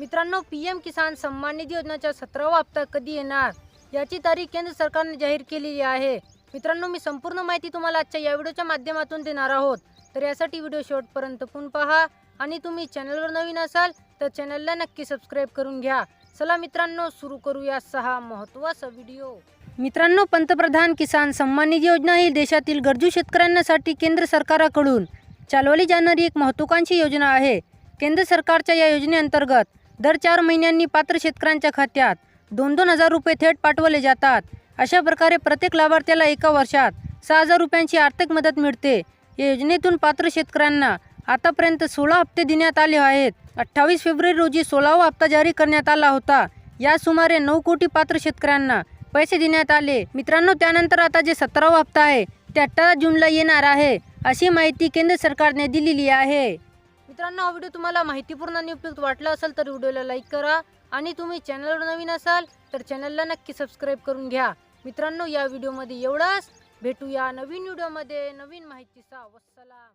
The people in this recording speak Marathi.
मित्रांनो पी एम किसान सन्मान निधी योजनेचा सतरावा हप्ता कधी येणार? याची तारीख केंद्र सरकारने जाहीर केलेली आहे. मित्रांनो मी संपूर्ण माहिती तुम्हाला आजच्या या व्हिडिओच्या माध्यमातून देणार आहोत. तर यासाठी व्हिडिओ शेवटपर्यंत पूर्ण पहा आणि तुम्ही चॅनलवर नवीन असाल तर चॅनलला नक्की सबस्क्राईब करून घ्या. चला मित्रांनो सुरू करूया सहा महत्त्वाचा व्हिडिओ. मित्रांनो पंतप्रधान किसान सन्मान निधी योजना ही देशातील गरजू शेतकऱ्यांसाठी केंद्र सरकाराकडून चालवली जाणारी एक महत्त्वाकांक्षी योजना आहे. केंद्र सरकारच्या या योजनेअंतर्गत दर चार महिन्यांनी पात्र शेतकऱ्यांच्या खात्यात दोन दोन हजार रुपये थेट पाठवले जातात. अशा प्रकारे प्रत्येक लाभार्थ्याला एका वर्षात सहा हजार रुपयांची आर्थिक मदत मिळते. या योजनेतून पात्र शेतकऱ्यांना आतापर्यंत सोळा हप्ते देण्यात आले आहेत. अठ्ठावीस फेब्रुवारी रोजी सोळावा हप्ता जारी करण्यात आला होता. या सुमारे नऊ कोटी पात्र शेतकऱ्यांना पैसे देण्यात आले. मित्रांनो त्यानंतर आता जे सतरावा हप्ता आहे ते अठरा जूनला येणार आहे. अशी माहिती केंद्र सरकारने दिलेली आहे. मित्रांनो हा व्हिडिओ तुम्हाला माहितीपूर्ण आणि उपयुक्त वाटला असेल तर व्हिडिओला लाईक करा आणि तुम्ही चॅनलवर नवीन असाल तर चॅनलला नक्की सबस्क्राईब करून घ्या. मित्रांनो या व्हिडिओमध्ये एवढंच. भेटूया नवीन व्हिडिओमध्ये. नवीन माहितीचा वसलाम